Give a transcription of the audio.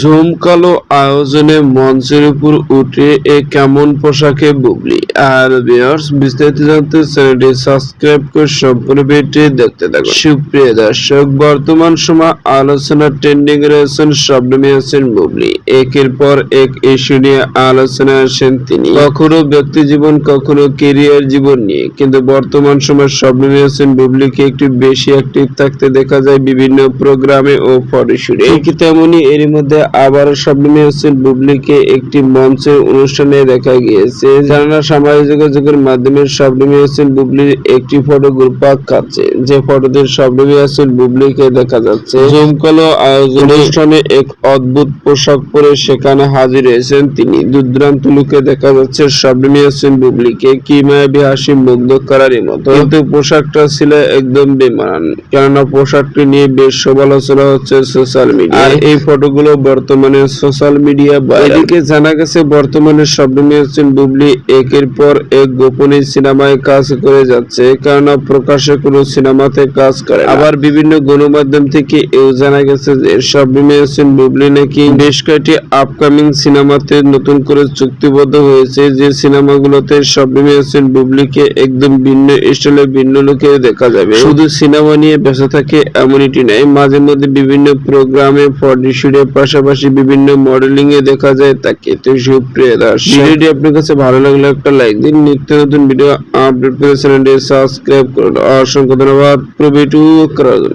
জমকালো আয়োজনে মঞ্চের উপর উঠে এ কেমন পোশাকে বুবলি আর ভিউয়ার্স বিস্তারিত জানতে চ্যানেলটি সাবস্ক্রাইব করে সম্পূর্ণ ভিডিওটি দেখতে থাকুন। সুপ্রিয় দর্শক, বর্তমান সময় আলোচনা ট্রেন্ডিং রয়েছেন শবনমী আছেন বুবলি। একের পর এক ইস্যু নিয়ে আলোচনায় আসেন তিনি। কখনো ব্যক্তি জীবন, কখনো কেরিয়ার জীবন নিয়ে। কিন্তু বর্তমান সময় শবনমী আছেন বুবলিকে একটু বেশি অ্যাক্টিভ থাকতে দেখা যায় বিভিন্ন প্রোগ্রামে ও ফটোশুটে। ঠিক তেমনি এর মধ্যে আবারও শবনমী হোসেন বুবলিকে একটি মঞ্চের অনুষ্ঠানে দেখা গিয়েছে। জানা সামাজিক যোগাযোগের মাধ্যমে শবনমী হোসেন বুবলির একটি ফটো গ্রুপ কাছে যে ফটোতে শবনমী হোসেন বুবলিকে দেখা যাচ্ছে। জমকালো আয়োজন অনুষ্ঠানে এক অদ্ভুত পোশাক পরে সেখানে হাজির হয়েছেন তিনি। দুর্দান্ত লুকে দেখা যাচ্ছে শবনমী হোসেন বুবলিকে কি মায়াবী হাসি মুগ্ধ করারই মতো। কিন্তু পোশাকটা ছিল একদম বেমানান। কেননা পোশাকটি নিয়ে বেশ সমালোচনা হচ্ছে সোশ্যাল মিডিয়া আর এই ফটোগুলো বর্তমানে সোশ্যাল মিডিয়া এদিকে জানা গেছে বর্তমানে শবনমী হোসেন বুবলি একের পর এক গোপনে সিনেমায় কাজ করে যাচ্ছে। কেননা প্রকাশ্যে কোনো সিনেমাতে কাজ করে আবার বিভিন্ন গণমাধ্যম থেকে এও জানা গেছে যে শবনমী হোসেন বুবলি নাকি বেশ কয়েকটি আপকামিং সিনেমাতে নতুন করে চুক্তিবদ্ধ হয়েছে যে সিনেমাগুলোতে শবনমী হোসেন বুবলিকে একদম ভিন্ন স্টাইলে ভিন্ন লুকে দেখা যাবে। শুধু সিনেমা নিয়ে ব্যস্ত থাকে এমনটি নয় মাঝে মধ্যে বিভিন্ন প্রোগ্রামে ফটোশুটের পাশাপাশি বিভিন্ন মডেলিং এ দেখা যায় তাকে তো সুপ্রিয় দর্শক। ভিডিওটি আপনার কাছে ভালো লাগলে একটা লাইক দিন। নিত্য নতুন ভিডিও আপডেট পেতে চ্যানেলটি সাবস্ক্রাইব করুন। অসংখ্য ধন্যবাদ। প্রবিটু জন্য